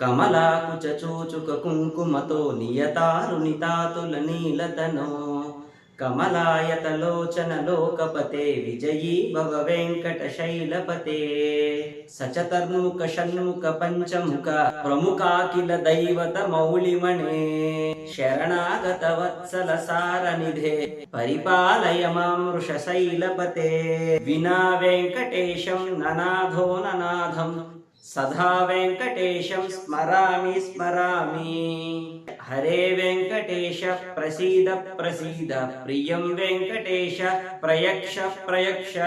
కమలాకుచూచుక కుంకుమతో నియతారుణితాతుల నీలతనో. కమలాయతలోచన లోకపతే విజయీ భవ వెంకట శైలపతే సచతర్ముఖ షణ్ముఖ పంచముఖ ప్రముఖాఖిల దైవత మౌళిమణే. శరణాగత వత్సల సారనిధే పరిపాలయ మామృష శైలపతే. వినా వెంకటేశం ననాథో ననాథం సదా వెంకటేశం స్మరామి స్మరామి. హరే వెంకటేశ ప్రసీద ప్రసీద. ప్రియం వెంకటేశ ప్రయక్ష ప్రయక్ష.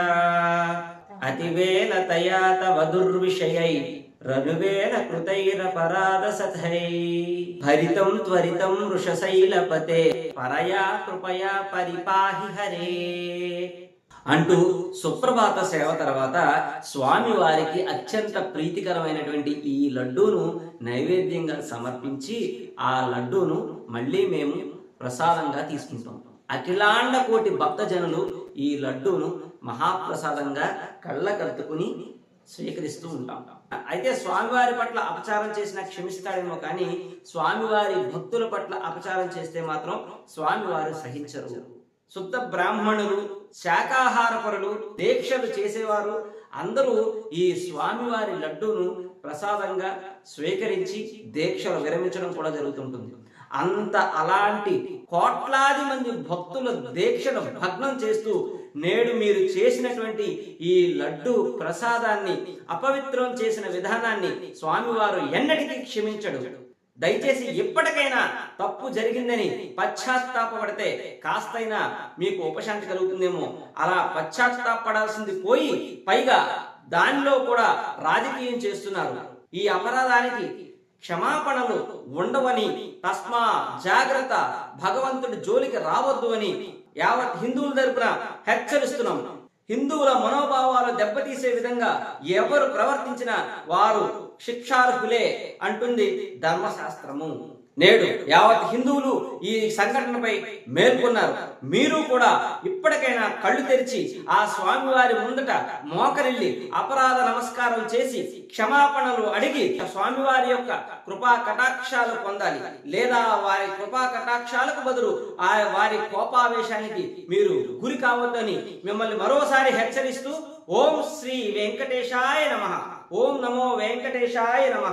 అతివేల తయా తవ దుర్విషయై రనువేల కృతైరపరాధ సథై భరితం త్వరితం వృషశైలపతే పరయా కృపయా పరిపాహి హరే. అంటూ సుప్రభాత సేవ తర్వాత స్వామి వారికి అత్యంత ప్రీతికరమైనటువంటి ఈ లడ్డూను నైవేద్యంగా సమర్పించి ఆ లడ్డూను మళ్ళీ మేము ప్రసాదంగా తీసుకుంటాం. అఖిలాండ కోటి భక్తజనులు ఈ లడ్డూను మహాప్రసాదంగా కళ్ళకద్దుకుని స్వీకరిస్తూ ఉంటాం. అయితే స్వామివారి పట్ల అపచారం చేసినా క్షమిస్తాడేమో కానీ స్వామివారి భక్తుల పట్ల అపచారం చేస్తే మాత్రం స్వామివారు సహించరు. శుద్ధ బ్రాహ్మణులు శాకాహార పరులు దీక్షలు చేసేవారు. అందరూ ఈ స్వామివారి లడ్డూను ప్రసాదంగా స్వీకరించి దీక్షలు విరమించడం కూడా జరుగుతుంటుంది. అంత అలాంటి కోట్లాది మంది భక్తుల దీక్షను భగ్నం చేస్తూ నేడు మీరు చేసినటువంటి ఈ లడ్డు ప్రసాదాన్ని అపవిత్రం చేసిన విధానాన్ని స్వామివారు ఎన్నటికీ క్షమించడు. దయచేసి ఎప్పటికైనా తప్పు జరిగిందని పశ్చాత్తాపడితే కాస్తైనా మీకు ఉపశాంతి కలుగుతుందేమో. అలా పశ్చాత్తాపడాల్సింది పోయి పైగా దానిలో కూడా రాజకీయం చేస్తున్నారు. ఈ అపరాధానికి క్షమాపణలు ఉండవని తస్మా జాగ్రత్త భగవంతుడి జోలికి రావద్దు అని యావత్ హిందువుల తరపున హెచ్చరిస్తున్నాం. హిందువుల మనోభావాలు దెబ్బతీసే విధంగా ఎవరు ప్రవర్తించినా వారు శిక్షార్హులే అంటుంది ధర్మశాస్త్రము. నేడు యావత్ హిందువులు ఈ సంఘటనపై మేల్కొన్నారు. మీరు కూడా ఇప్పటికైనా కళ్ళు తెరిచి ఆ స్వామివారి ముందట మోకరిల్లి అపరాధ నమస్కారం చేసి క్షమాపణలు అడిగి స్వామివారి యొక్క కృపా కటాక్షాలు పొందాలి. లేదా వారి కృపా కటాక్షాలకు బదులు ఆ వారి కోపావేశానికి మీరు గురి కావద్దని మిమ్మల్ని మరోసారి హెచ్చరిస్తూ ఓం శ్రీ వెంకటేశాయ నమ. ఓం నమో వెంకటేశాయ నమ.